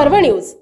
पर्व न्यूज.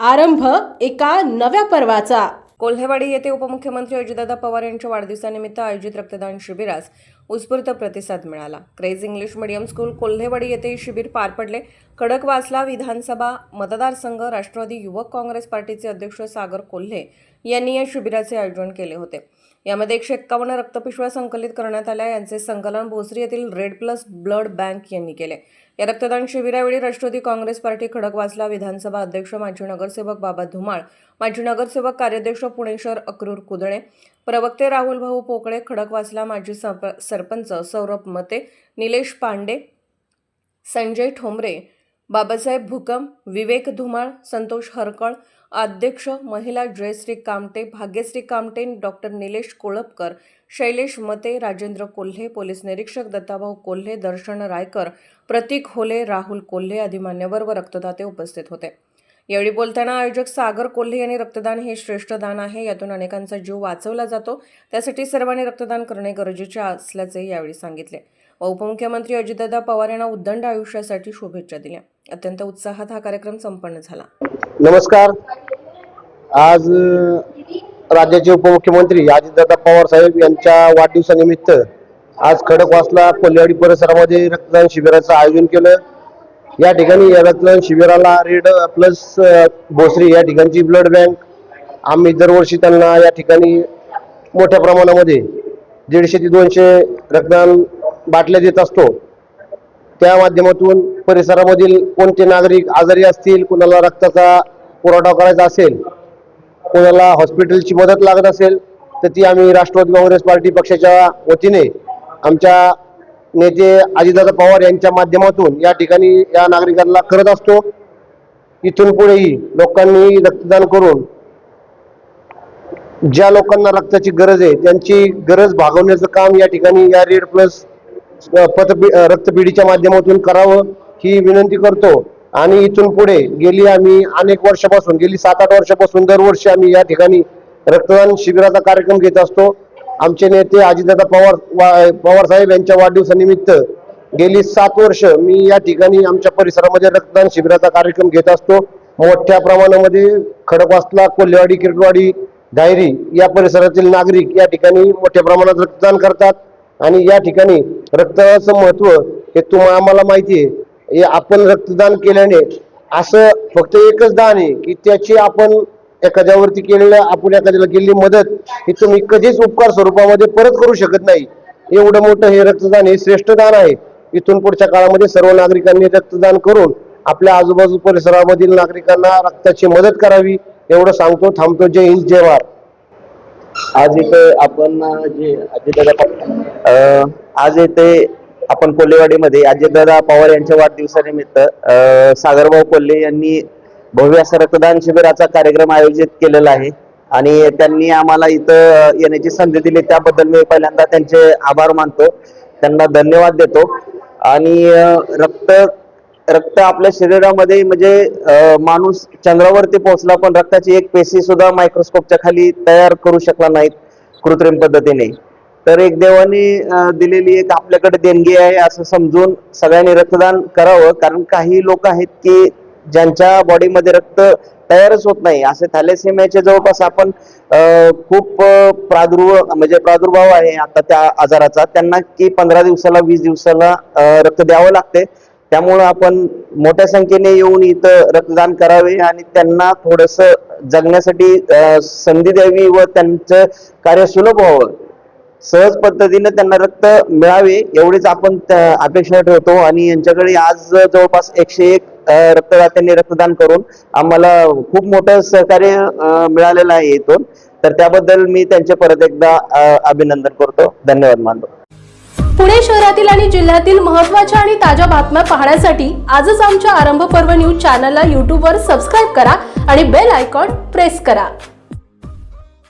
आरंभ एका नव्या पर्वाचा. कोल्हेवाडी येथे उपमुख्यमंत्री अजितदादा पवार यांच्या वाढदिवसानिमित्त आयोजित रक्तदान शिबिरास उत्स्फूर्त प्रतिसाद मिळाला. Craze English medium school Kolhewadi येथे शिबिर पार पडले. खडकवासला विधानसभा मतदारसंघ राष्ट्रवादी युवक काँग्रेस पार्टीचे अध्यक्ष सागर कोल्हे यांनी या शिबिराचे आयोजन केले होते. यामध्ये एकशे एक्कावन्न रक्तपिशव्या संकलित करण्यात आल्या. यांचे संकलन भोसरी येथील रेड प्लस ब्लड बँक यांनी केले. या रक्तदान शिबिरावेळी राष्ट्रवादी काँग्रेस पार्टी खडकवासला विधानसभा अध्यक्ष माजी नगरसेवक बाबा धुमाळ माजी नगरसेवक कार्याध्यक्ष पुणेश्वर अक्रूर कुदळे प्रवक्ते राहुल भाऊ पोकळे खडकवासला माजी सरप- सरपंच सौरभ मते निलेश पांडे संजय ठोंबरे बाबासाहेब भुकम विवेक धुमाळ संतोष हरकळ अध्यक्ष महिला जयश्री कामटे भाग्यश्री कामटे डॉक्टर निलेश कोळपकर शैलेश मते राजेंद्र कोल्हे पोलीस निरीक्षक दत्ताभाऊ कोल्हे दर्शन रायकर प्रतीक होले राहुल कोल्हे आदी मान्यवर व रक्तदाते उपस्थित होते. यावेळी बोलताना आयोजक सागर कोल्हे यांनी रक्तदान हे श्रेष्ठ दान आहे यातून अनेकांचा जीव वाचवला जातो. त्यासाठी सर्वांनी रक्तदान करणे गरजेचे असल्याचे यावेळी सांगितले. व उपमुख्यमंत्री अजितदादा पवार यांना उद्दंड आयुष्यासाठी शुभेच्छा दिल्या. अत्यंत उत्साहात हा कार्यक्रम संपन्न झाला. नमस्कार. आज राज्याचे उपमुख्यमंत्री अजितदादा पवार साहेब यांच्या वाढदिवसानिमित्त आज खडकवासला कोल्हेवाडी परिसरामध्ये रक्तदान शिबिराचं आयोजन केलं. या ठिकाणी या शिबिराला रेड प्लस भोसरी या ठिकाणची ब्लड बँक. आम्ही दरवर्षी त्यांना या ठिकाणी मोठ्या प्रमाणामध्ये दीडशे ते दोनशे रक्तदान बाटल्या देत असतो. त्या माध्यमातून परिसरामधील कोणते नागरिक आजारी असतील कुणाला रक्ताचा पुरवठा करायचा असेल कोणाला हॉस्पिटलची मदत लागत असेल तर ती आम्ही राष्ट्रवादी काँग्रेस पार्टी पक्षाच्या वतीने आमच्या नेते अजितदादा पवार यांच्या माध्यमातून या ठिकाणी या नागरिकांना करत असतो इथून पुढेही लोकांनी रक्तदान करून ज्या लोकांना रक्ताची गरज आहे त्यांची गरज भागवण्याचं काम या ठिकाणी या रेड प्लस पतपी रक्तपिढीच्या माध्यमातून करावं ही विनंती करतो. आणि इथून पुढे गेली आम्ही अनेक वर्षापासून गेली सात आठ वर्षापासून दरवर्षी आम्ही या ठिकाणी रक्तदान शिबिराचा कार्यक्रम घेत असतो. आमचे नेते अजितदादा पवार वा- पवार साहेब यांच्या वाढदिवसानिमित्त गेली सात वर्ष मी या ठिकाणी आमच्या परिसरामध्ये रक्तदान शिबिराचा कार्यक्रम घेत असतो. मोठ्या प्रमाणामध्ये खडकवासला कोल्हेवाडी किरटवाडी डायरी या परिसरातील नागरिक या ठिकाणी मोठ्या प्रमाणात रक्तदान करतात. आणि या ठिकाणी रक्तदानाचं महत्त्व हे तुम्हाला आम्हाला माहिती आहे. हे आपण रक्तदान केल्याने असं फक्त एकच दान आहे की त्याची आपण एखाद्यावरती केलेलं आपण एखाद्याला केलेली मदत ही तुम्ही कधीच उपकार स्वरूपामध्ये परत करू शकत नाही. एवढं मोठं हे रक्तदान हे श्रेष्ठ दान आहे. इथून पुढच्या काळामध्ये सर्व नागरिकांनी रक्तदान करून आपल्या आजूबाजू परिसरामधील नागरिकांना रक्ताची मदत करावी एवढं सांगतो थांबतो. जय हिंद जय भारत. आज इथे आपण जे अजितदादा आज इथे आपण कोल्हेवाडीमध्ये अजितदादा पवार यांच्या वाढदिवसानिमित्त सागरभाऊ कोल्हे यांनी भव्य असा रक्तदान शिबिराचा कार्यक्रम आयोजित केलेला आहे. आणि त्यांनी आम्हाला इथं येण्याची संधी दिली. त्याबद्दल मी पहिल्यांदा त्यांचे आभार मानतो. त्यांना धन्यवाद देतो. आणि रक्त रक्त आपल्या शरीरामध्ये म्हणजे माणूस चंद्रावरती पोहोचला पण रक्ताची एक पेशी सुद्धा मायक्रोस्कोपच्या खाली तयार करू शकला नाहीत कृत्रिम पद्धतीने. तर एक देवाने दिलेली एक आपल्याकडे देणगी आहे असं समजून सगळ्यांनी रक्तदान करावं. कारण काही लोक आहेत की ज्यांच्या बॉडीमध्ये रक्त तयारच होत नाही असे थॅलेसेमियाचे जवळपास आपण खूप प्रादुर्भाव म्हणजे प्रादुर्भाव आहे आता त्या आजाराचा. त्यांना की पंधरा दिवसाला वीस दिवसाला रक्त द्यावं लागते. त्यामुळं आपण मोठ्या संख्येने येऊन इथं रक्तदान करावे आणि त्यांना थोडस जगण्यासाठी संधी द्यावी व त्यांचं कार्य सुलभ व्हावं. सहज पद्धतीने त्यांना रक्त मिळावे एवढीच आपण त्या- अपेक्षा ठेवतो. आणि यांच्याकडे आज जवळपास एकशे एक रक्तदात्यांनी रक्तदान करून आम्हाला खूप मोठं सहकार्य मिळालेलं आहे इथून. तर त्याबद्दल मी त्यांचे परत एकदा अभिनंदन करतो. धन्यवाद मानतो पुणे शहरातील आणि जिल्ह्यातील महत्त्वाच्या आणि ताज्या बातम्या पाहण्यासाठी आजच आमच्या आरंभ पर्व न्यूज चॅनलला यूट्यूबवर सबस्क्राईब करा आणि बेल आयकॉन प्रेस करा.